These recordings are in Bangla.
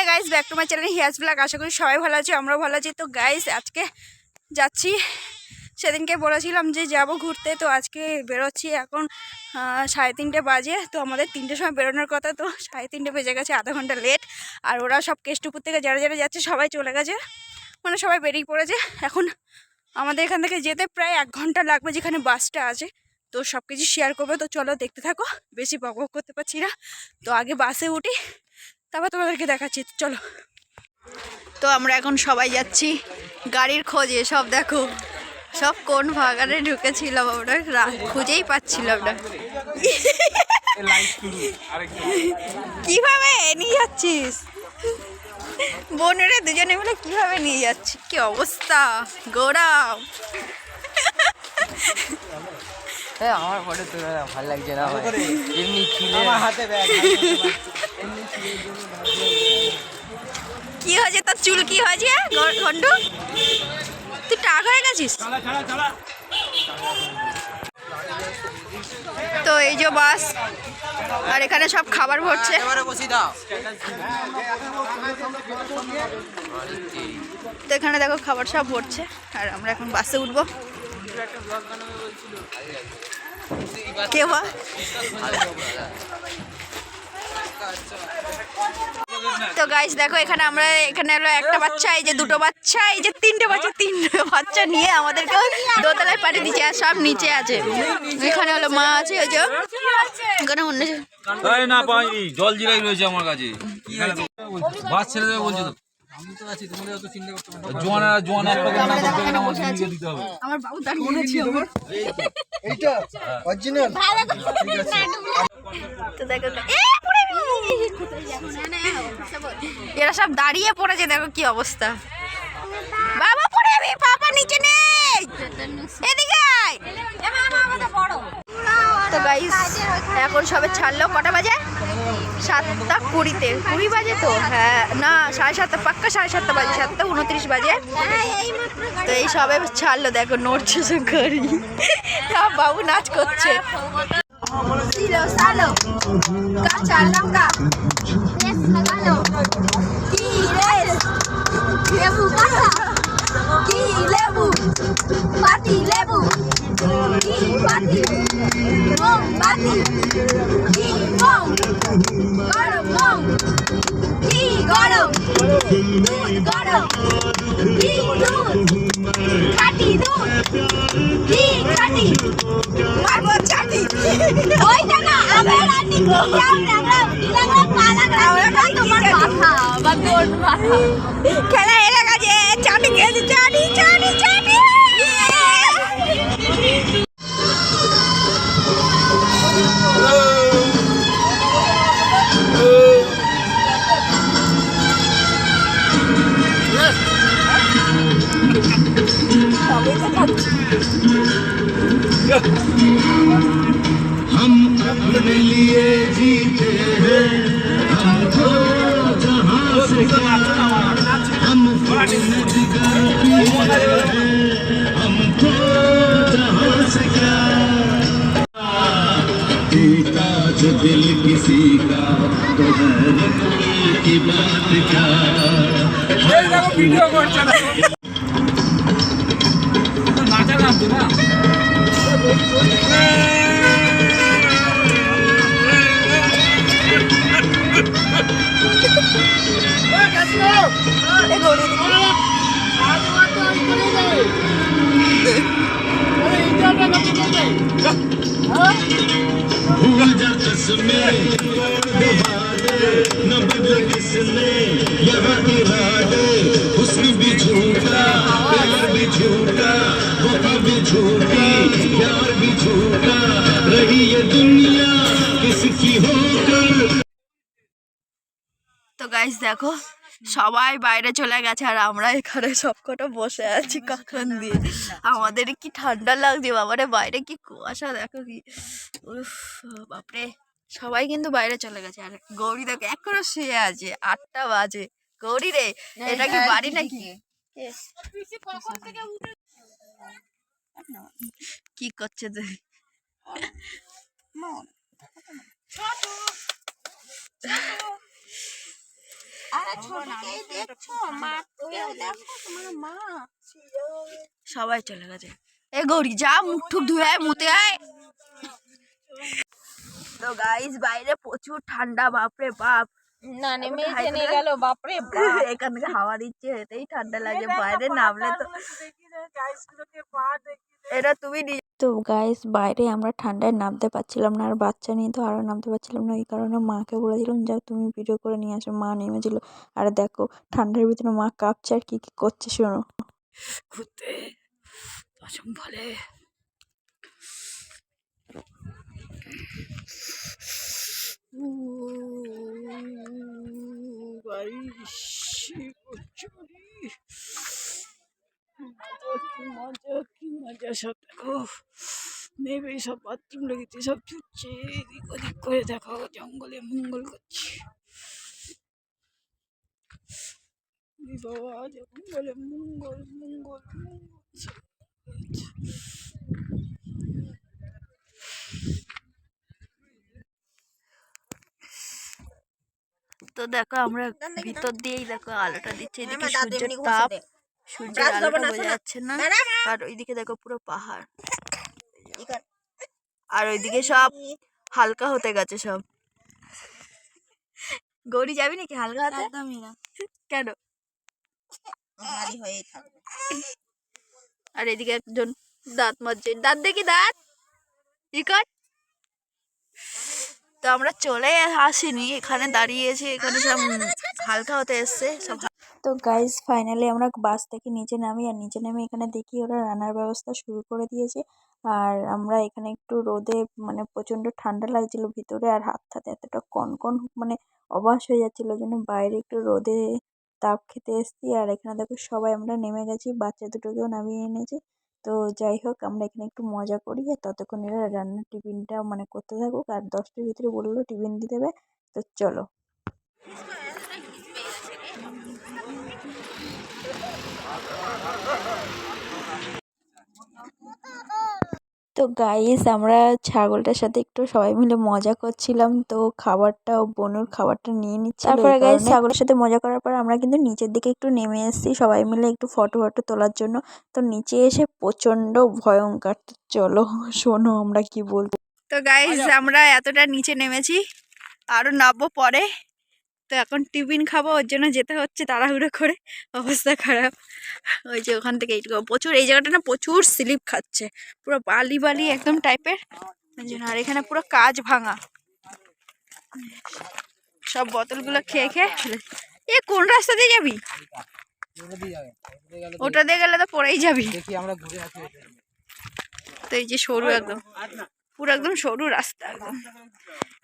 Namaste guys back to my channel here's blog আশা করি সবাই ভালো আছে, আমরাও ভালো আছি। তো গাইস আজকে যাচ্ছি। সেদিনকে বলেছিলাম যে যাব ঘুরতে, তো আজকে বেরোচ্ছি এখন সাড়ে তিনটে বাজে। তো আমাদের তিনটের সময় বেরোনোর কথা, তো সাড়ে তিনটে বেজে গেছে, আধা ঘণ্টা লেট আর ওরা সব কেষ্টপুর থেকে যারা যারা যাচ্ছে, সবাই চলে গেছে। মানে সবাই বেরিয়ে পড়েছে। এখন আমাদের এখান থেকে যেতে প্রায় এক ঘণ্টা লাগবে, যেখানে বাসটা আছে। তো সব কিছু শেয়ার করবে। তো চলো দেখতে থাকো। বেশি বক করতে পারছি না। তো আগে বাসে উঠি। তারপর তোমাদেরকে দেখাচ্ছি চলো। তো আমরা এখন সবাই যাচ্ছি গাড়ির খোঁজে সব দেখো। সব কোন বাগানে ঢুকেছিলাম আমরা রা- খুঁজেই পাচ্ছিলাম না। কীভাবে নিয়ে যাচ্ছিস? বোনেরা দুজনে মিলে কীভাবে নিয়ে যাচ্ছি? কি অবস্থা? গৌরব হ্যাঁ আমার ফটো তোলা ভালো লাগছে না আমার। এমনি ছিলে কি হয়েছে? তোর চুল কি হয়েছে? ঘন্টু তুই টাক হয়ে গেছিস? তো এই যে বাস আর এখানে সব খাবার ভরছে। তো এখানে দেখো খাবার সব ভরছে আর আমরা এখন বাসে উঠবো। কে বা? তো গাইস দেখো এখানে আমরা এখানে হলো একটা বাচ্চা এই যে দুটো বাচ্চা এই যে তিনটে বাচ্চা তিনটে বাচ্চা নিয়ে আমাদেরকে দোতলায় পাঠিয়ে দিচ্ছে আর সব নিচে আছে। এখানে হলো মা আছে ওই যে। এখানে অন্য তাই না জল জিরাই রয়েছে আমার কাছে। বাস ছেড়ে দেবে বলছি তো। আমার বাবু দাঁড়িয়ে এইটা অরিজিনাল দেখো। এরা সব দাঁড়িয়ে পড়েছে, দেখো কি অবস্থা। বাবা পড়ে যাবি পাপা নিচে নেই। এদিকে তো গাইস এখন সবে ছাড়লো, কটা বাজে? সাতটা কুড়িতে। কুড়ি বাজে তো? হ্যাঁ না, সাড়ে সাতটা, পাক্কা সাড়ে সাতটা বাজে, সাতটা উনত্রিশ বাজে। তো এই সবে ছাড়লো, দেখো, নড়ছে সে গাড়ি। সব বাবু নাচ করছে। Silo, salo, cacha, longa, desnagalo, Kires, lebu, casa, ki lebu, pati lebu, ki pati, mong pati, ki mong, গরম মং, কি গরম, দুধ গরম, কি দুধ, খাটি দুধ, কি খাটি। ওইটা না আমি রানী কিলাম লাগলাম লাগলাম পা লাগলাম ওটা তোমার মাথা বা তোর মাথা খেলা এর কাছে চাটি খেয়েছে চাটি চাটি চাটি Yeah. लिए जीते हैं। हमको जहाँ से हम जिगर पीते हैं। हमको जहाँ से क्या जीता जो दिल किसी का तो की बात क्या? भूल झूठा वफा भी झूठी प्यार भी झूठा रही ये दुनिया किसकी होकर তো গাইস দেখো সবাই বাইরে চলে গেছে আর আমরা এখানে সবকটা বসে আছি কখন দিয়ে আমাদের কি ঠান্ডা লাগছে বাবারে বাইরে কি কুয়াশা দেখো কি উফ বাপরে সবাই কিন্তু বাইরে চলে গেছে আর গৌরী দেখো এখনো শুয়ে আছে আটটা বাজে গৌরী রে এটা কি বাড়ি নাকি কে? কি করছে তুই সবাই চলে গেছে। এ গৌরী যা মুখ টুক ধুয়ে আয় মুতে আয়। তো গাইস বাইরে প্রচুর ঠান্ডা বাপরে বাপ। না নেমে জেনে গেল বাপরে বাপ। এখান থেকে হাওয়া দিচ্ছে এতেই ঠান্ডা লাগে বাইরে নামলে তো এটা তুমি তো গাইস বাইরে আমরা ঠান্ডায় নামতে পারছিলাম না আর বাচ্চা নিয়ে তো আরও নামতে পারছিলাম না এই কারণে মাকে বলেছিলাম যাও তুমি ভিডিও করে নিয়ে আসো। মা নেমেছিল আর দেখো ঠান্ডার ভিতরে মা কাঁপছে আর কি কি করছে শোনো। ঘুরতে পছন্দ বলে। কি মজা কি মজা সব দেখো নেবে সব বাথরুম লেগেছে সব ছুটছে এদিক ওদিক করে দেখো জঙ্গলে মঙ্গল করছে এ বাবা জঙ্গলে মঙ্গল মঙ্গল মঙ্গল দেখো আমরা ভিতর দিয়েই দেখো আলোটা দিচ্ছে এদিকে সূর্যের তাপ সূর্যের আলোটা বোঝা যাচ্ছে না। আর ওইদিকে দেখো পুরো পাহাড়। আর ওইদিকে সব হালকা হতে গেছে সব। গৌরী যাবি নাকি হালকা হতে? একদমই না। কেন? ভারী হয়েই থাকবে আর এদিকে একজন দাঁত মাজছে। দাঁত দেখি দাঁত। ই কর। তো আমরা চলে আসিনি, এখানে দাঁড়িয়েছি, এখানে সব হালকা হতে এসছে, সব তো গাইজ ফাইনালি আমরা বাস থেকে নিচে নামি, আর নিচে নেমে এখানে দেখি ওরা রান্নার ব্যবস্থা শুরু করে দিয়েছে। আর আমরা এখানে একটু রোদে মানে প্রচণ্ড ঠান্ডা লাগছিল ভিতরে, আর হাত হাতে এতটা কনকন মানে অবাস হয়ে যাচ্ছিল জন্য বাইরে একটু রোদে তাপ খেতে এসেছি। আর এখানে দেখো সবাই আমরা নেমে গেছি, বাচ্চা দুটোকেও নামিয়ে এনেছি। তো যাই হোক, আমরা এখানে একটু মজা করি আর ততক্ষণ এরা রান্নার টিফিনটা মানে করতে থাকুক। আর দশটার ভিতরে বলল টিফিন দিয়ে দেবে, তো চলো। তো গাইস আমরা ছাগলটার সাথে একটু সবাই মিলে মজা করছিলাম। তো খাবারটা ও বনুর খাবারটা নিয়ে নিচ্ছি তারপরে গাইস ছাগলের সাথে মজা করার পর আমরা কিন্তু নিচের দিকে একটু নেমে এসেছি। সবাই মিলে একটু ফটো ফটো তোলার জন্য। তো নিচে এসে প্রচণ্ড ভয়ঙ্কর। তো চলো শোনো আমরা কি বলব তো গাইজ আমরা এতটা নিচে নেমেছি। আরও নামবো পরে। তো এখন টিফিন খাব ওর জন্য যেতে হচ্ছে তাড়াহুড়ো করে। অবস্থা খারাপ। ওই যে ওখান থেকে প্রচুর, এই জায়গাটা না প্রচুর স্লিপ খাচ্ছে। পুরো বালি বালি একদম টাইপের। আর এখানে পুরো কাজ ভাঙা। সব বোতলগুলো খেয়ে খেয়ে এ, কোন রাস্তা দিয়ে যাবি? ওটা দিয়ে গেলে তো পরেই যাবি। তো এই যে সরু একদম, পুরো একদম সরু রাস্তা একদম।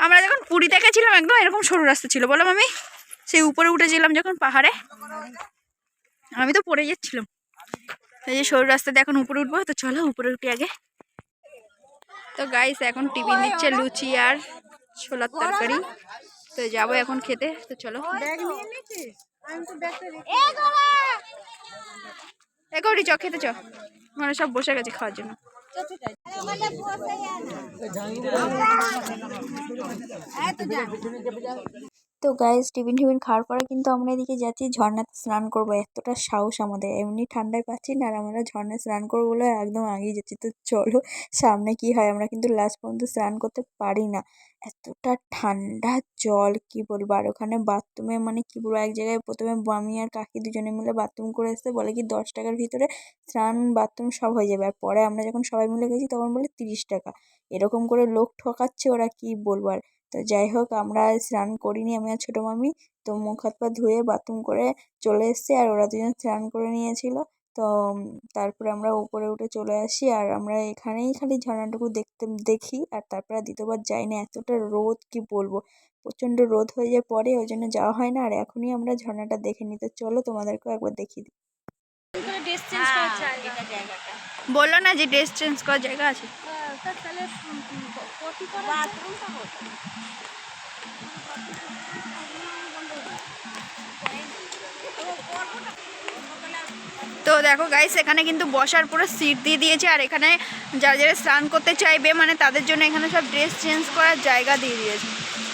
আমরা যখন পুরীতে গেছিলাম, একদম এরকম সরু রাস্তা ছিল। বলো আমি সেই উপরে উঠেছিলাম যখন পাহাড়ে। আমি তো পড়ে যাচ্ছিলাম। এই যে সরু রাস্তাতে এখন উপরে উঠবো তো চলো উপরে উঠি আগে। তো গাইস এখন টিফিন দিচ্ছে লুচি আর ছোলার তরকারি। তো যাব এখন খেতে তো চলো। এ গৌরী চ খেতে চ। মানে সব বসে গেছে খাওয়ার জন্য। তো গাইস টিফিন টিফিন খাওয়ার পরে কিন্তু আমরা এদিকে যাচ্ছি ঝর্ণাতে স্নান করব। এতটা সাহস আমাদের, এমনি ঠান্ডায় পাচ্ছি না, আর আমরা ঝর্ণায় স্নান করব বলে একদম আগিয়ে যাচ্ছি। তো চলো, সামনে কি হয় আমরা কিন্তু লাস্ট পর্যন্ত স্নান করতে পারি না। এতটা ঠান্ডা জল, কি বলব? আর ওখানে বাথরুমে মানে কি বলব, এক জায়গায় প্রথমে আমি আর কাকি দুজনে মিলে বাথরুম করে এসে বলে কি দশ টাকার ভিতরে স্নান বাথরুম সব হয়ে যাবে। আর পরে আমরা যখন সবাই মিলে গেছি তখন বলে তিরিশ টাকা। এরকম করে লোক ঠকাচ্ছে ওরা কি বলব? আর তো যাই হোক আমরা স্নান করিনি আমি আর ছোটো মামি। তো মুখ হাত পা ধুয়ে বাথরুম করে চলে এসেছি আর ওরা দুজন স্নান করে নিয়েছিল। তো তারপরে আমরা উপরে উঠে চলে আসি আর আমরা এখানেই খালি ঝর্ণাটুকু দেখতে দেখি আর তারপরে দ্বিতীয়বার যাই না এতটা রোদ কি বলব? প্রচণ্ড রোদ হয়ে যায় পরে ওই জন্য যাওয়া হয় না। আর এখনই আমরা ঝর্ণাটা দেখে নিতে চলো তোমাদেরকেও একবার দেখিয়ে দিই। বলল না যে ড্রেস চেঞ্জ করার জায়গা আছে। তো দেখো গাইস এখানে কিন্তু বসার পুরো সিট দিয়ে দিয়েছে আর এখানে যারা যারা স্নান করতে চাইবে মানে তাদের জন্য এখানে সব ড্রেস চেঞ্জ করার জায়গা দিয়ে দিয়েছে।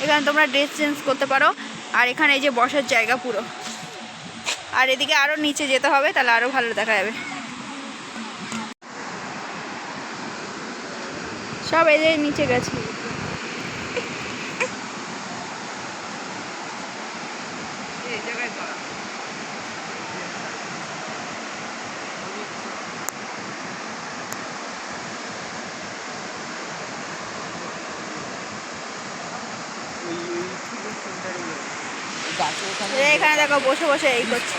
এখানে তোমরা ড্রেস চেঞ্জ করতে পারো। আর এখানে এই যে বসার জায়গা পুরো। আর এদিকে আরও নিচে যেতে হবে তাহলে আরও ভালো দেখা যাবে। সব এদের নিচে গেছে। এখানে দেখো বসে বসে এই করছে।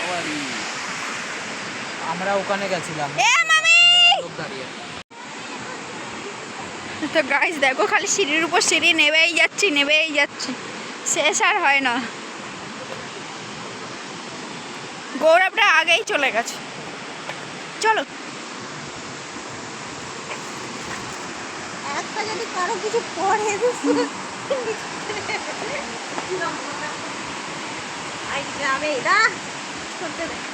আমরা ওখানে গেছিলাম। এ মামি! দাঁড়িয়ে। তো গাইস দেখো খালি সিঁড়ির উপর সিঁড়ি নেবেই যাচ্ছি নেবেই যাচ্ছি। শেষ আর হয় না। গৌরবটা আগেই চলে গেছে। চলো। যদি কারও কিছু পড়ে না করতে দে।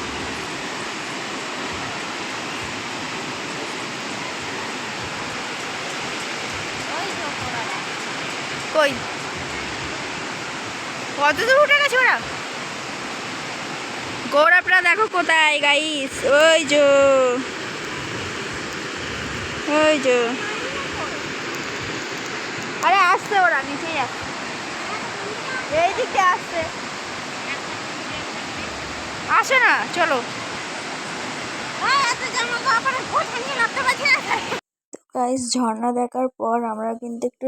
কই? কত দূর উঠে গেছে ওরা? গৌরবরা দেখো কোথায় গাইস ওই যো। ওই যো। আরে, আসছে ওরা, নিচেই আসছে এই দিকে আসছে। আসে না, চলো। গাইস ঝর্ণা দেখার পর আমরা কিন্তু একটু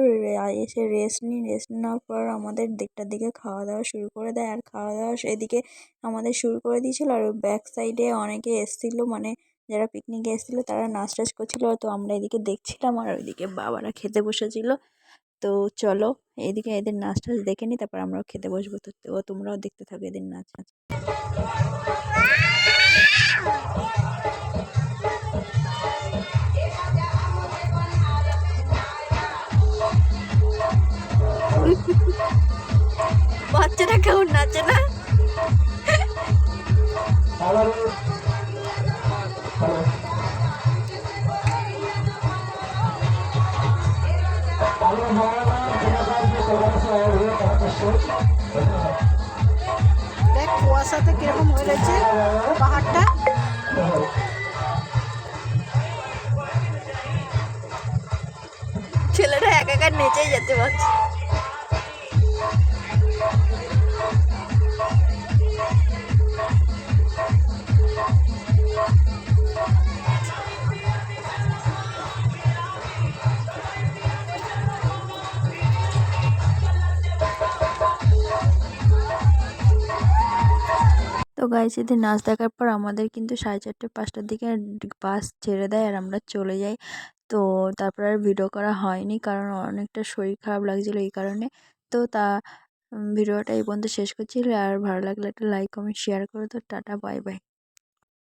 এসে রেস্ট নিই রেস্ট নেওয়ার পর আমাদের দিকটার দিকে খাওয়া দাওয়া শুরু করে দেয়। আর খাওয়া দাওয়া এদিকে আমাদের শুরু করে দিয়েছিল আর ব্যাক সাইডে অনেকে এসছিল মানে যারা পিকনিকে এসেছিল তারা নাচ টাচ করছিল। তো আমরা এদিকে দেখছিলাম আর ওইদিকে বাবারা খেতে বসেছিল। তো চলো এদিকে এদের নাচ টাচ দেখে নিই, তারপর আমরাও খেতে বসবো। তো তোমরাও দেখতে থাকো এদের নাচ নাচ বাচ্চাটা কেমন নাচে না? দেখ, কুয়াশাতে কীরকম হয়ে রয়েছে পাহাড়টা। একা একা নেচেই যেতে পারছে। তো গাইস এদের নাচ দেখার পর আমাদের কিন্তু সাড়ে চারটে, পাঁচটার দিকে বাস ছেড়ে দেয় আর আমরা চলে যাই। তো তারপর আর ভিডিও করা হয়নি কারণ অনেকটা শরীর খারাপ লাগছিল এই কারণে। তো তা ভিডিওটা এই পর্যন্ত শেষ করছি। আর ভালো লাগলে একটা লাইক কমেন্ট শেয়ার করো। তো টাটা বাই বাই